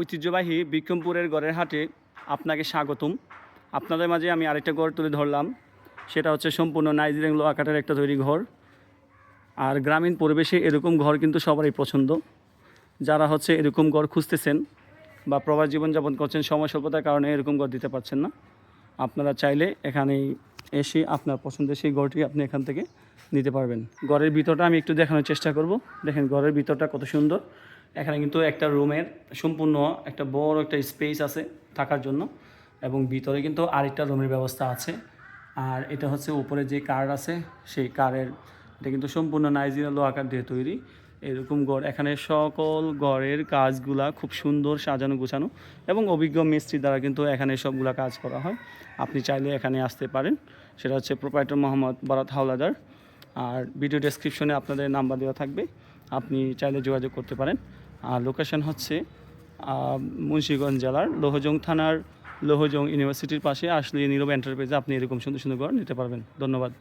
ঐতিহ্যবাহী বিক্রমপুরের গড়ের হাটে আপনাকে স্বাগতম। আপনাদের মাঝে আমি আরেকটা ঘর তুলে ধরলাম। সেটা হচ্ছে সম্পূর্ণ নাইজেরিয়ান লোহা কাঠের একটা তৈরি ঘর। আর গ্রামীণ পরিবেশে এরকম ঘর কিন্তু সবারই পছন্দ। যারা হচ্ছে এরকম ঘর খুঁজতেছেন বা প্রবাস জীবনযাপন করছেন, সময় স্বল্পতার কারণে এরকম ঘর দিতে পারছেন না, আপনারা চাইলে এখানে এসে আপনার পছন্দের সেই ঘরটি আপনি এখান থেকে নিতে পারবেন। ঘরের ভিতরটা আমি একটু দেখানোর চেষ্টা করব। দেখেন ঘরের ভিতরটা কত সুন্দর। এখানে কিন্তু একটা রুমের সম্পূর্ণ একটা বড় একটা স্পেস আছে থাকার জন্য, এবং ভিতরে কিন্তু আরেকটা রুমের ব্যবস্থা আছে। আর এটা হচ্ছে উপরে যে কার আছে, সেই কারের, এটা কিন্তু সম্পূর্ণ নাইজেরিয়া লো আকার দিয়ে তৈরি। এরকম গড় এখানে সকল গড়ের কাজগুলা খুব সুন্দর সাজানো গোছানো, এবং অভিজ্ঞ মিস্ত্রি দ্বারা কিন্তু এখানে সবগুলা কাজ করা হয়। আপনি চাইলে এখানে আসতে পারেন। সেটা হচ্ছে প্রোপাইটার মোহাম্মদ বারাত হাওলাদার। আর ভিডিও ডেসক্রিপশনে আপনাদের নাম্বার দেওয়া থাকবে। আপনি চাইলে যোগাযোগ করতে পারেন। আর লোকেশন হচ্ছে মুন্সীগঞ্জ জেলার লোহজং থানার লোহজং ইউনিভার্সিটির পাশে। আসলে নীরব এন্টারপ্রাইজে আপনি এরকম সুন্দর সুন্দর ঘর নিতে পারবেন। ধন্যবাদ।